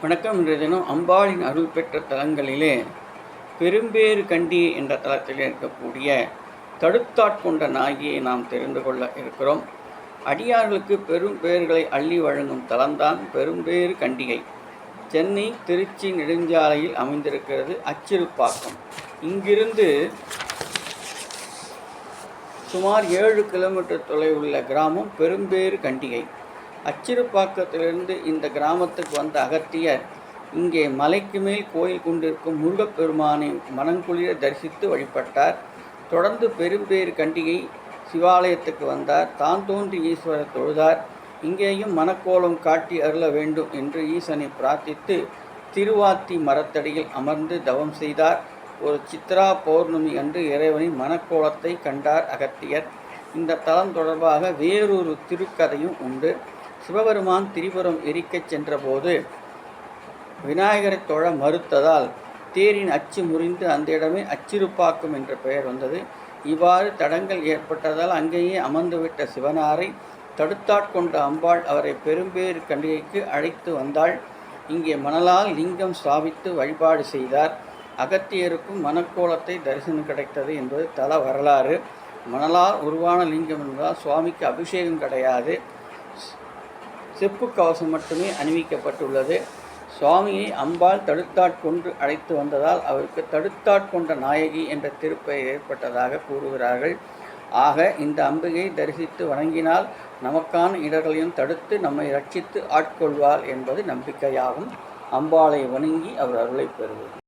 வணக்கம் இன்றைய தினம் அம்பாளின் அருள் பெற்ற தலங்களிலே பெரும்பேறு கண்டி என்ற தலத்தில் இருக்கக்கூடிய தடுத்தாட்கொண்ட நாயகியை நாம் தெரிந்து கொள்ள இருக்கிறோம். அடியார்களுக்கு பெரும் பேர்களை அள்ளி வழங்கும் தலம்தான் பெரும்பேறு கண்டிகை. சென்னை திருச்சி நெடுஞ்சாலையில் அமைந்திருக்கிறது அச்சிறுப்பாக்கம். இங்கிருந்து சுமார் ஏழு கிலோமீட்டர் தொலைவுள்ள கிராமம் பெரும்பேறு கண்டிகை. அச்சிறுப்பாக்கத்திலிருந்து இந்த கிராமத்துக்கு வந்த அகத்தியர் இங்கே மலைக்கு மேல் கோயில் கொண்டிருக்கும் முருகப்பெருமானை மனங்குளிர தரிசித்து வழிபட்டார். தொடர்ந்து பெரும்பேறு கண்டிகை சிவாலயத்துக்கு வந்தார். தான் தோன்றி ஈஸ்வரர் தொழுதார். இங்கேயும் மனக்கோலம் காட்டி அருள வேண்டும் என்று ஈசனை பிரார்த்தித்து திருவாத்தி மரத்தடியில் அமர்ந்து தவம் செய்தார். ஒரு சித்ரா பௌர்ணமி அன்று இறைவனின் மனக்கோலத்தை கண்டார் அகத்தியர். இந்த தலம் தொடர்பாக வேறொரு திருக்கதையும் உண்டு. சிவபெருமான் திரிபுரம் எரிக்கச் சென்றபோது விநாயகரை தொழ மறுத்ததால் தேரின் அச்சு முறிந்து அந்த இடமே அச்சிறுப்பாக்கம் என்ற பெயர் வந்தது. இவ்வாறு தடங்கள் ஏற்பட்டதால் அங்கேயே அமர்ந்துவிட்ட சிவனாரை தடுத்தாட்கொண்ட அம்பாள் அவரை பெரும்பேறு கண்டிகைக்கு அழைத்து வந்தாள். இங்கே மணலால் லிங்கம் ஸ்தாபித்து வழிபாடு செய்தார். அகத்தியருக்கும் மனக்கோலத்தை தரிசனம் கிடைத்தது என்பது தல வரலாறு. மணலால் உருவான லிங்கம் என்பதால் சுவாமிக்கு அபிஷேகம் கிடையாது. செப்பு கவசம் மட்டுமே அணிவிக்கப்பட்டுள்ளது. சுவாமியை அம்பாள் தடுத்தாட்கொண்டு அழைத்து வந்ததால் அவருக்கு தடுத்தாட்கொண்ட நாயகி என்ற திருப்பெயர் ஏற்பட்டதாக கூறுகிறார்கள். ஆக இந்த அம்பிகை தரிசித்து வணங்கினால் நமக்கான இடர்களையும் தடுத்து நம்மை ரட்சித்து ஆட்கொள்வார் என்பது நம்பிக்கையாகும். அம்பாளை வணங்கி அவர் அருளை பெறுவது